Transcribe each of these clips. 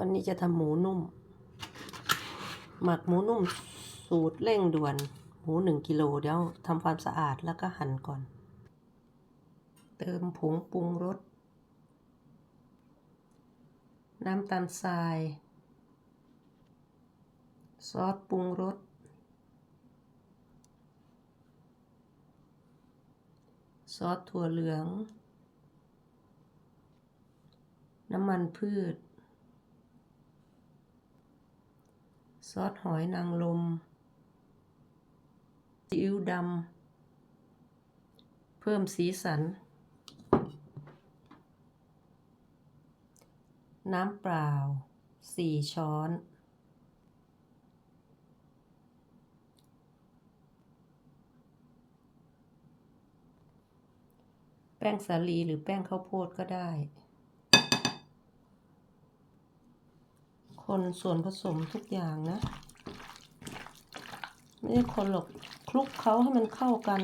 วันนี้จะทำหมูนุ่ม หมักหมูนุ่มสูตรเร่งด่วน หมูหนึ่งกิโลเดี๋ยวทำความสะอาดแล้วก็หั่นก่อน เติมผงปรุงรส น้ำตาลทราย ซอสปรุงรส ซอสถั่วเหลือง น้ำมันพืช ซอสหอยนางรมซีอิ๊วดำ เพิ่มสีสัน น้ำเปล่าสี่ช้อน แป้งสาลีหรือแป้งข้าวโพดก็ได้ คนส่วนผสมทุกอย่างนะ ไม่ได้คนหรอกคลุกเขาให้มันเข้ากัน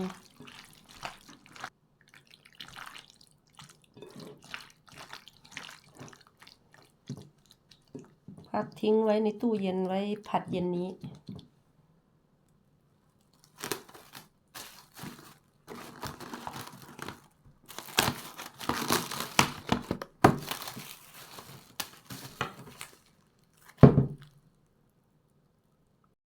พักทิ้งไว้ในตู้เย็นไว้ผัดเย็นนี้